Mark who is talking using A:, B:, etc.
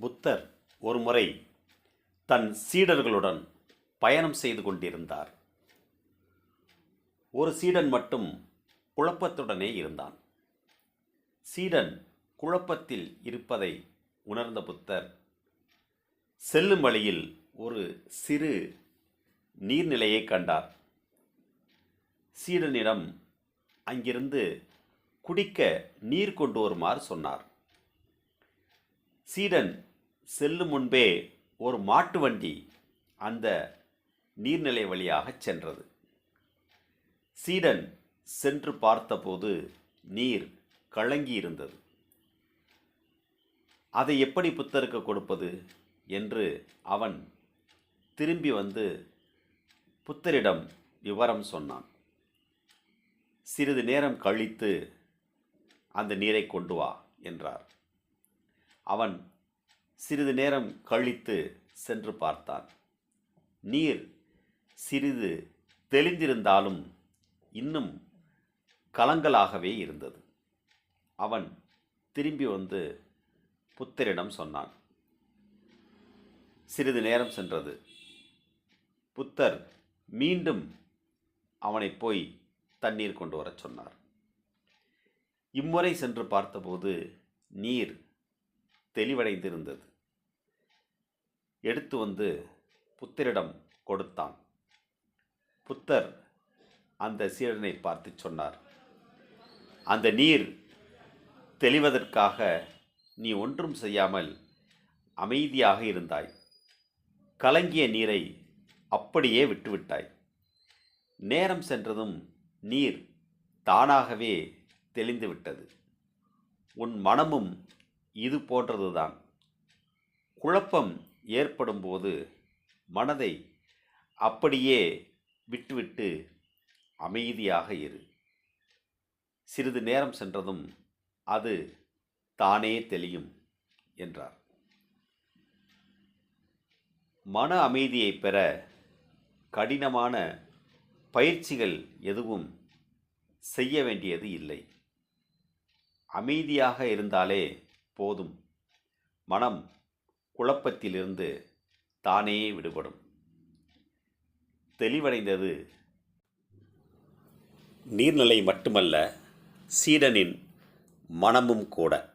A: புத்தர் ஒருமுறை தன் சீடர்களுடன் பயணம் செய்து கொண்டிருந்தார். ஒரு சீடன் மட்டும் குழப்பத்துடனே இருந்தான். சீடன் குழப்பத்தில் இருப்பதை உணர்ந்த புத்தர் செல்லும் வழியில் ஒரு சிறு நீர்நிலையை கண்டார். சீடனிடம் அங்கிருந்து குடிக்க நீர் கொண்டு வருமாறு சொன்னார். சீடன் செல்லும் முன்பே ஒரு மாட்டு வண்டி அந்த நீர்நிலை வழியாக சென்றது. சீடன் சென்று பார்த்தபோது நீர் கலங்கி இருந்தது அதை எப்படி புத்தருக்கு கொடுப்பது என்று அவன் திரும்பி வந்து புத்தரிடம் விவரம் சொன்னான். சிறிது நேரம் கழித்து அந்த நீரை கொண்டு வா என்றார். அவன் சிறிது நேரம் கழித்து சென்று பார்த்தான். நீர் சிறிது தெளிந்திருந்தாலும் இன்னும் கலங்கலாகவே இருந்தது. அவன் திரும்பி வந்து புத்தரிடம் சொன்னான் சிறிது நேரம் சென்றது. புத்தர் மீண்டும் அவனை போய் தண்ணீர் கொண்டு வரச் சொன்னார். இம்முறை சென்று பார்த்தபோது நீர் தெளிவடைந்திருந்தது. எடுத்து வந்து புத்தரிடம் கொடுத்தான். புத்தர் அந்த சீடனை பார்த்து சொன்னார் அந்த நீர் தெளிவதற்காக நீ ஒன்றும் செய்யாமல் அமைதியாக இருந்தாய். கலங்கிய நீரை அப்படியே விட்டுவிட்டாய். நேரம் சென்றதும் நீர் தானாகவே தெளிந்து விட்டது உன் மனமும் இது போன்றது தான் குழப்பம் ஏற்படும்போது மனதை அப்படியே விட்டுவிட்டு அமைதியாக இரு. சிறிது நேரம் சென்றதும் அது தானே தெளியும் என்றார். மன அமைதியை பெற கடினமான பயிற்சிகள் எதுவும் செய்ய வேண்டியது இல்லை. அமைதியாக இருந்தாலே போதும். மனம் குழப்பத்திலிருந்து தானே விடுபடும். தெளிவடைந்தது. நீர்நிலை மட்டுமல்ல சீடனின் மனமும் கூட.